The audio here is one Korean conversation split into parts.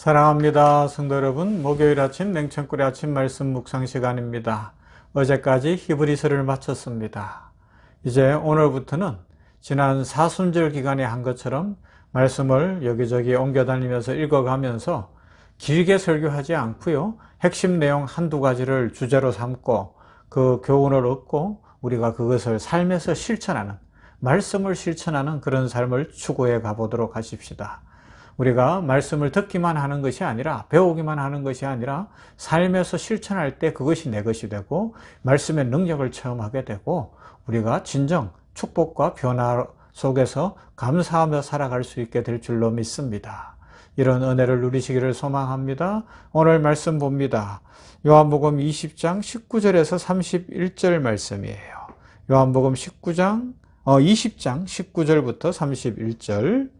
사랑합니다. 성도 여러분, 목요일 아침 냉천꿀의 아침 말씀 묵상 시간입니다. 어제까지 히브리서를 마쳤습니다. 이제 오늘부터는 지난 사순절 기간에 한 것처럼 말씀을 여기저기 옮겨 다니면서 읽어가면서 길게 설교하지 않고요. 핵심 내용 한두 가지를 주제로 삼고 그 교훈을 얻고 우리가 그것을 삶에서 실천하는 말씀을 실천하는 그런 삶을 추구해 가보도록 하십시다. 우리가 말씀을 듣기만 하는 것이 아니라 배우기만 하는 것이 아니라 삶에서 실천할 때 그것이 내 것이 되고 말씀의 능력을 체험하게 되고 우리가 진정 축복과 변화 속에서 감사하며 살아갈 수 있게 될 줄로 믿습니다. 이런 은혜를 누리시기를 소망합니다. 오늘 말씀 봅니다. 요한복음 20장 19절에서 31절 말씀이에요. 요한복음 19장 어, 20장 19절부터 31절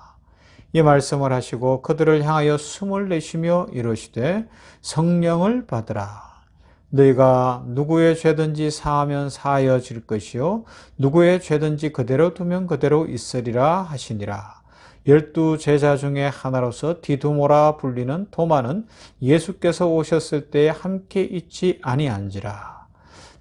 이 말씀을 하시고 그들을 향하여 숨을 내쉬며 이르시되 성령을 받으라. 너희가 누구의 죄든지 사하면 사하여질 것이요 누구의 죄든지 그대로 두면 그대로 있으리라 하시니라. 열두 제자 중에 하나로서 디두모라 불리는 도마는 예수께서 오셨을 때에 함께 있지 아니한지라.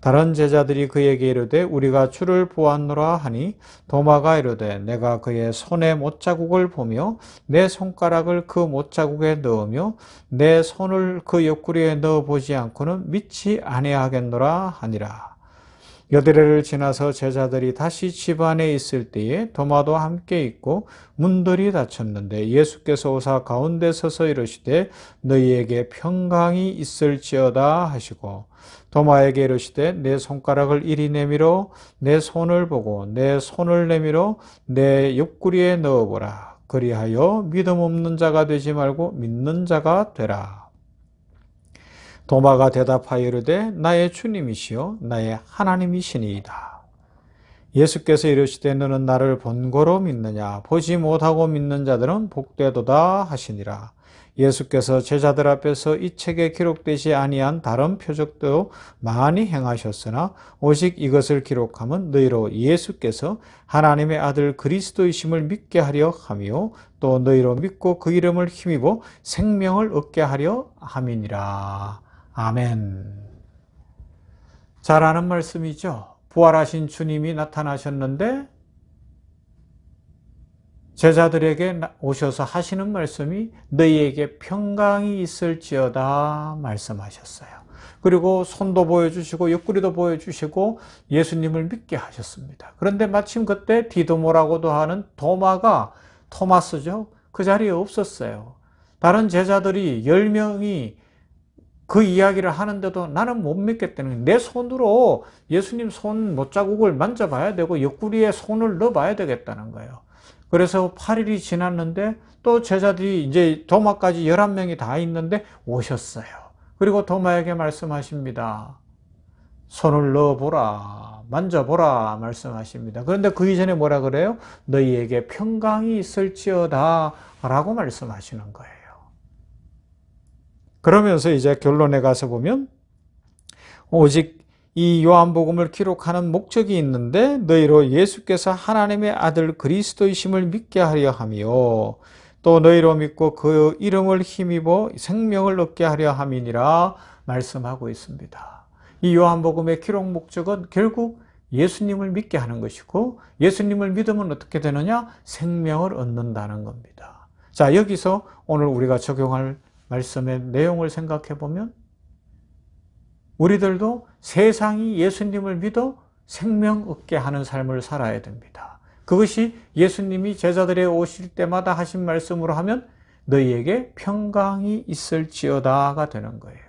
다른 제자들이 그에게 이르되 우리가 주를 보았노라 하니 도마가 이르되 내가 그의 손에 못자국을 보며 내 손가락을 그 못자국에 넣으며 내 손을 그 옆구리에 넣어 보지 않고는 믿지 아니하겠노라 하니라. 여드레를 지나서 제자들이 다시 집 안에 있을 때에 도마도 함께 있고 문들이 닫혔는데 예수께서 오사 가운데 서서 이르시되 너희에게 평강이 있을지어다 하시고 도마에게 이르시되 내 손가락을 이리 내밀어 내 손을 보고 내 손을 내밀어 내 옆구리에 넣어보라 그리하여 믿음 없는 자가 되지 말고 믿는 자가 되라. 도마가 대답하여 이르되 나의 주님이시요 나의 하나님이시니이다. 예수께서 이르시되 너는 나를 본고로 믿느냐 보지 못하고 믿는 자들은 복되도다 하시니라. 예수께서 제자들 앞에서 이 책에 기록되지 아니한 다른 표적도 많이 행하셨으나 오직 이것을 기록함은 너희로 예수께서 하나님의 아들 그리스도이심을 믿게 하려 함이요 또 너희로 믿고 그 이름을 힘입어 생명을 얻게 하려 함이니라. 아멘. 잘 아는 말씀이죠. 부활하신 주님이 나타나셨는데 제자들에게 오셔서 하시는 말씀이 너희에게 평강이 있을지어다 말씀하셨어요. 그리고 손도 보여주시고 옆구리도 보여주시고 예수님을 믿게 하셨습니다. 그런데 마침 그때 디도모라고도 하는 도마가 토마스죠. 그 자리에 없었어요. 다른 제자들이 10명이 그 이야기를 하는데도 나는 못 믿겠다는 내 손으로 예수님 손 못자국을 만져봐야 되고 옆구리에 손을 넣어봐야 되겠다는 거예요. 그래서 8일이 지났는데 또 제자들이 이제 도마까지 11명이 다 있는데 오셨어요. 그리고 도마에게 말씀하십니다. 손을 넣어보라, 만져보라 말씀하십니다. 그런데 그 이전에 뭐라 그래요? 너희에게 평강이 있을지어다 라고 말씀하시는 거예요. 그러면서 이제 결론에 가서 보면 오직 이 요한복음을 기록하는 목적이 있는데 너희로 예수께서 하나님의 아들 그리스도이심을 믿게 하려 하며 또 너희로 믿고 그 이름을 힘입어 생명을 얻게 하려 함이니라 말씀하고 있습니다. 이 요한복음의 기록 목적은 결국 예수님을 믿게 하는 것이고 예수님을 믿으면 어떻게 되느냐? 생명을 얻는다는 겁니다. 자, 여기서 오늘 우리가 적용할 말씀의 내용을 생각해 보면 우리들도 세상이 예수님을 믿어 생명 얻게 하는 삶을 살아야 됩니다. 그것이 예수님이 제자들에 오실 때마다 하신 말씀으로 하면 너희에게 평강이 있을지어다가 되는 거예요.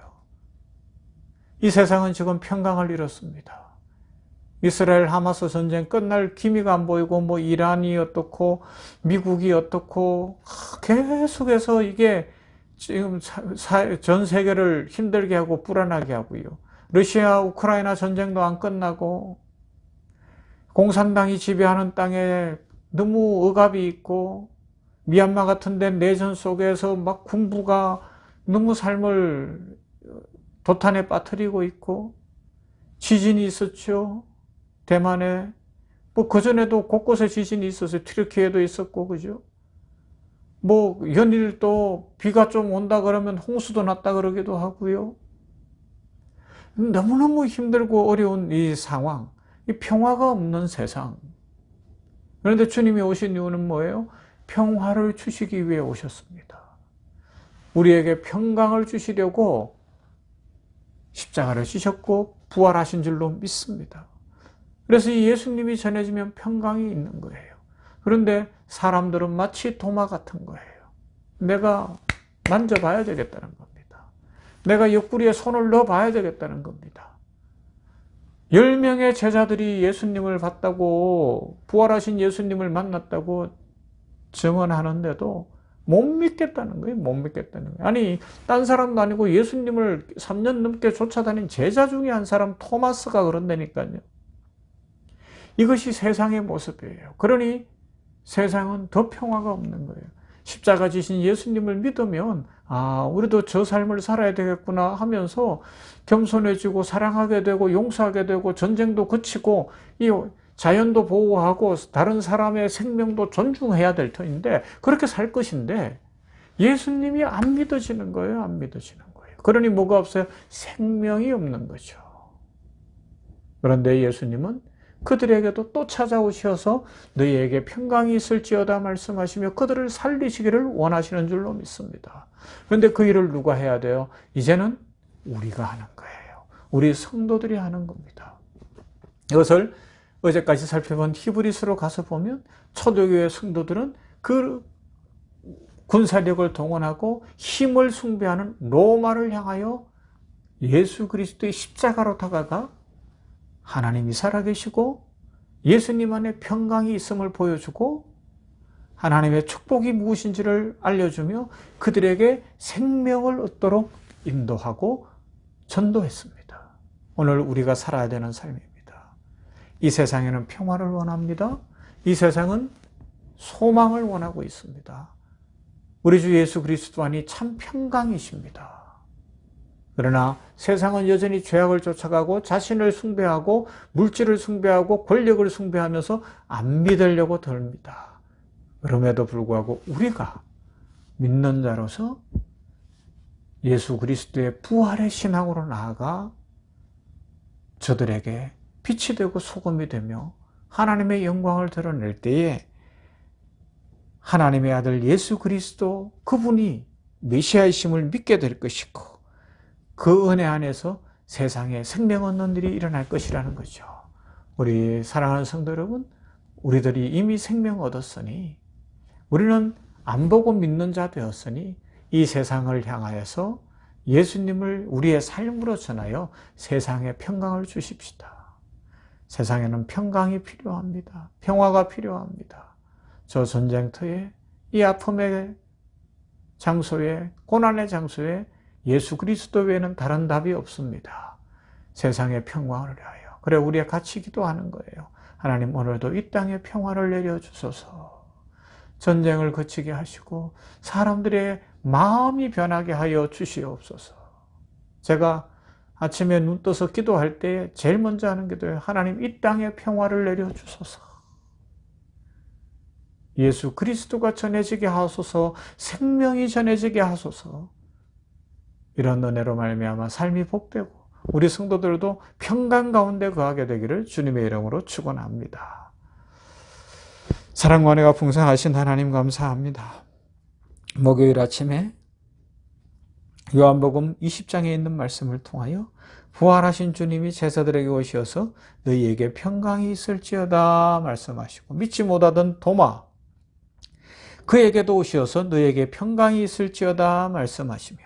이 세상은 지금 평강을 잃었습니다. 이스라엘 하마스 전쟁 끝날 기미가 안 보이고 뭐 이란이 어떻고 미국이 어떻고 계속해서 이게 지금 전 세계를 힘들게 하고 불안하게 하고요. 러시아 우크라이나 전쟁도 안 끝나고 공산당이 지배하는 땅에 너무 억압이 있고 미얀마 같은 데 내전 속에서 막 군부가 너무 삶을 도탄에 빠뜨리고 있고 지진이 있었죠. 대만에 뭐 그전에도 곳곳에 지진이 있었어요. 튀르키에도 있었고 그죠. 뭐 연일 또 비가 좀 온다 그러면 홍수도 났다 그러기도 하고요. 너무너무 힘들고 어려운 이 상황, 이 평화가 없는 세상. 그런데 주님이 오신 이유는 뭐예요? 평화를 주시기 위해 오셨습니다. 우리에게 평강을 주시려고 십자가를 지셨고 부활하신 줄로 믿습니다. 그래서 이 예수님이 전해지면 평강이 있는 거예요. 그런데 사람들은 마치 도마 같은 거예요. 내가 만져봐야 되겠다는 겁니다. 내가 옆구리에 손을 넣어봐야 되겠다는 겁니다. 10명의 제자들이 예수님을 봤다고, 부활하신 예수님을 만났다고 증언하는데도 못 믿겠다는 거예요. 못 믿겠다는 거예요. 아니, 딴 사람도 아니고 예수님을 3년 넘게 쫓아다닌 제자 중에 한 사람 토마스가 그런다니까요. 이것이 세상의 모습이에요. 그러니 세상은 더 평화가 없는 거예요. 십자가 지신 예수님을 믿으면 아, 우리도 저 삶을 살아야 되겠구나 하면서 겸손해지고 사랑하게 되고 용서하게 되고 전쟁도 그치고 이 자연도 보호하고 다른 사람의 생명도 존중해야 될 터인데 그렇게 살 것인데 예수님이 안 믿어지는 거예요. 안 믿어지는 거예요. 그러니 뭐가 없어요? 생명이 없는 거죠. 그런데 예수님은 그들에게도 또 찾아오셔서 너희에게 평강이 있을지어다 말씀하시며 그들을 살리시기를 원하시는 줄로 믿습니다. 그런데 그 일을 누가 해야 돼요? 이제는 우리가 하는 거예요. 우리 성도들이 하는 겁니다. 이것을 어제까지 살펴본 히브리스로 가서 보면 초대교회 성도들은 그 군사력을 동원하고 힘을 숭배하는 로마를 향하여 예수 그리스도의 십자가로 다가가 하나님이 살아계시고 예수님 안에 평강이 있음을 보여주고 하나님의 축복이 무엇인지를 알려주며 그들에게 생명을 얻도록 인도하고 전도했습니다. 오늘 우리가 살아야 되는 삶입니다. 이 세상에는 평화를 원합니다. 이 세상은 소망을 원하고 있습니다. 우리 주 예수 그리스도 안이 참 평강이십니다. 그러나 세상은 여전히 죄악을 쫓아가고 자신을 숭배하고 물질을 숭배하고 권력을 숭배하면서 안 믿으려고 덜니다. 그럼에도 불구하고 우리가 믿는 자로서 예수 그리스도의 부활의 신앙으로 나아가 저들에게 빛이 되고 소금이 되며 하나님의 영광을 드러낼 때에 하나님의 아들 예수 그리스도 그분이 메시아이심을 믿게 될 것이고 그 은혜 안에서 세상에 생명 얻는 일이 일어날 것이라는 거죠. 우리 사랑하는 성도 여러분, 우리들이 이미 생명 얻었으니 우리는 안 보고 믿는 자 되었으니 이 세상을 향하여서 예수님을 우리의 삶으로 전하여 세상에 평강을 주십시다. 세상에는 평강이 필요합니다. 평화가 필요합니다. 저 전쟁터에 이 아픔의 장소에 고난의 장소에 예수 그리스도 외에는 다른 답이 없습니다. 세상의 평화를 위하여. 그래 우리가 같이 기도하는 거예요. 하나님 오늘도 이 땅에 평화를 내려 주소서. 전쟁을 그치게 하시고 사람들의 마음이 변하게 하여 주시옵소서. 제가 아침에 눈 떠서 기도할 때 제일 먼저 하는 기도예요. 하나님 이 땅에 평화를 내려주소서. 예수 그리스도가 전해지게 하소서 생명이 전해지게 하소서 이런 은혜로 말미암아 삶이 복되고 우리 성도들도 평강 가운데 거하게 되기를 주님의 이름으로 축원합니다. 사랑과 은혜가 풍성하신 하나님 감사합니다. 목요일 아침에 요한복음 20장에 있는 말씀을 통하여 부활하신 주님이 제자들에게 오셔서 너희에게 평강이 있을지어다 말씀하시고 믿지 못하던 도마 그에게도 오셔서 너희에게 평강이 있을지어다 말씀하시며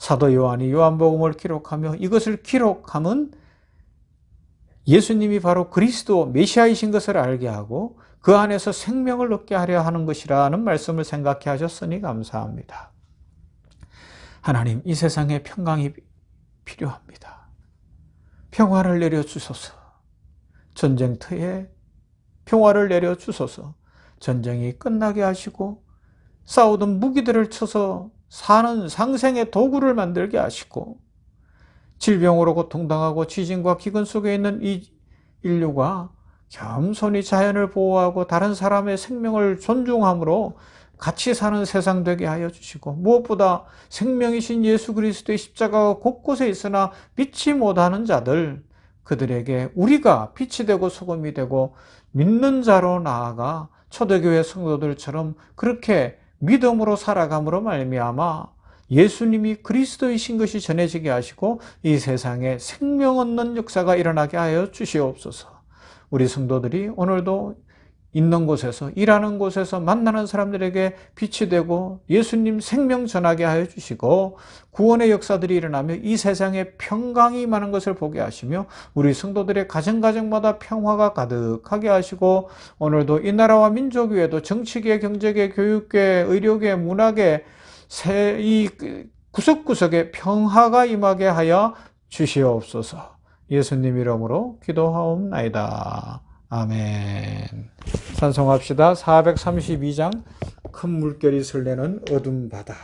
사도 요한이 요한복음을 기록하며 이것을 기록함은 예수님이 바로 그리스도 메시아이신 것을 알게 하고 그 안에서 생명을 얻게 하려 하는 것이라는 말씀을 생각해 하셨으니 감사합니다. 하나님, 이 세상에 평강이 필요합니다. 평화를 내려주소서. 전쟁터에 평화를 내려주소서. 전쟁이 끝나게 하시고 싸우던 무기들을 쳐서 사는 상생의 도구를 만들게 하시고 질병으로 고통당하고 지진과 기근 속에 있는 이 인류가 겸손히 자연을 보호하고 다른 사람의 생명을 존중함으로 같이 사는 세상 되게 하여 주시고 무엇보다 생명이신 예수 그리스도의 십자가가 곳곳에 있으나 믿지 못하는 자들 그들에게 우리가 빛이 되고 소금이 되고 믿는 자로 나아가 초대교회 성도들처럼 그렇게 믿음으로 살아감으로 말미암아 예수님이 그리스도이신 것이 전해지게 하시고 이 세상에 생명 얻는 역사가 일어나게 하여 주시옵소서. 우리 성도들이 오늘도 있는 곳에서 일하는 곳에서 만나는 사람들에게 빛이 되고 예수님 생명 전하게 하여 주시고 구원의 역사들이 일어나며 이 세상에 평강이 많은 것을 보게 하시며 우리 성도들의 가정가정마다 평화가 가득하게 하시고 오늘도 이 나라와 민족 위에도 정치계, 경제계, 교육계, 의료계, 문화계 이 구석구석에 평화가 임하게 하여 주시옵소서. 예수님 이름으로 기도하옵나이다. 아멘. 찬송합시다. 432장 큰 물결이 설레는 어둠 바다.